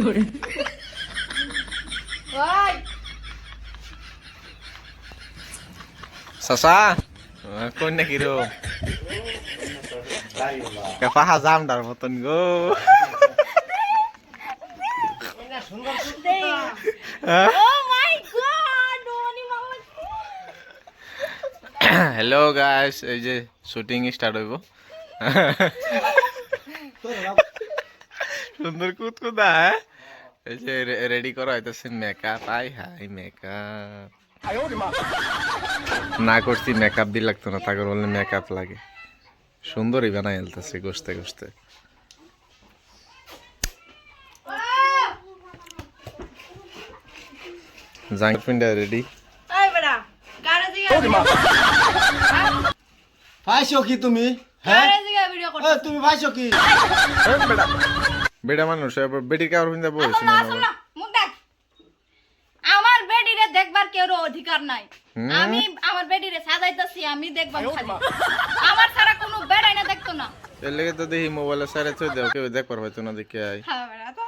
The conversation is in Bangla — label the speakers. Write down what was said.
Speaker 1: ওই।
Speaker 2: চাচা কই নাকি রো পাহা যাম তার মতন গো।
Speaker 1: ও মাই গড ওনি মামা।
Speaker 2: হ্যালো গাইস এই যে শুটিং স্টার্ট হইব। সুন্দর কুদ কুদা হ্যাঁ? এই যে রেডি করা হইতেছে মেকআপ আই হাই মেকআপ না করছি মেকআপ দিয়ে লাগতো না তাকে বললে মেকআপ লাগে। সুন্দরই বানাই হেলতেছে গোসতে গোসতে জাঙ্ক পিন্ডা রেডি
Speaker 3: পাইছো কি তুমি? হ্যাঁ? তুমি পাইছো কি?
Speaker 2: বেটা মানুষ বেটির কাপড় পিন্ধা বসে
Speaker 1: না শোন না আমার বেডিরে দেখবার কেউ অধিকার নাই। আমি আমার বেডিরে সাজাইতাছি আমি দেখবার খালি। আমার সারা কোনো বেড়াই না দেখতো না।
Speaker 2: এর লেগে তো দেখি মোবাইলে সারে থই দাও কেউ দেখবার হয়তো না দেখে আই
Speaker 1: হ্যাঁ বেটা তো